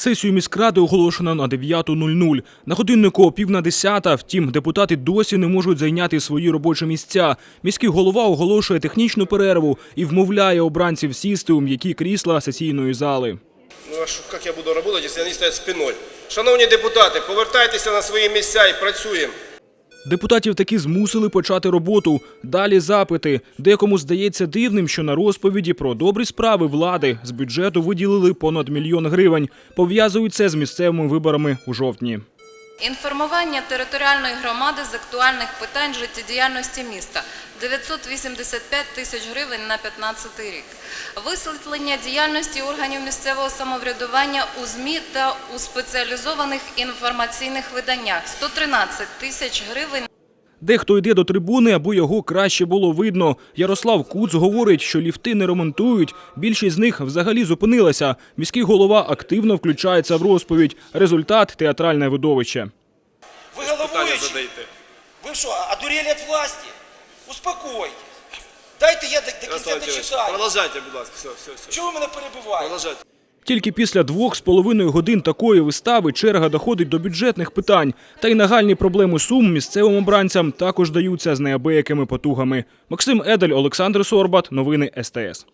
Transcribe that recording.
Сесію міськради оголошено на 9.00. На годиннику о пів на десята. Втім, депутати досі не можуть зайняти свої робочі місця. Міський голова оголошує технічну перерву і вмовляє обранців сісти у м'які крісла сесійної зали. Ну а як я буду працювати, якщо вони стоять спиною? Шановні депутати, повертайтеся на свої місця і працюємо. Депутатів таки змусили почати роботу. Далі запити. Декому здається дивним, що на розповіді про добрі справи влади з бюджету виділили понад мільйон гривень. Пов'язують це з місцевими виборами у жовтні. Інформування територіальної громади з актуальних питань життєдіяльності міста 985 тисяч гривень на 15 рік. Висвітлення діяльності органів місцевого самоврядування у ЗМІ та у спеціалізованих інформаційних виданнях 113 тисяч гривень Дехто йде до трибуни, аби його краще було видно. Ярослав Куц говорить, що ліфти не ремонтують. Більшість з них взагалі зупинилася. Міський голова активно включається в розповідь. Результат театральне видовище. Головуючий? задаєте. Вы что, одурели от власти? Успокойтесь. Дайте я до, до кінця дочитаю. Продовжайте, будь ласка, все, все, все. Чого ви мене перебиваєте? Продовжайте. Тільки після двох з половиною годин такої вистави черга доходить до бюджетних питань. Та й нагальні проблеми сум місцевим обранцям також даються з неабиякими потугами. Максим Едель, Олександр Сорбат. Новини СТС.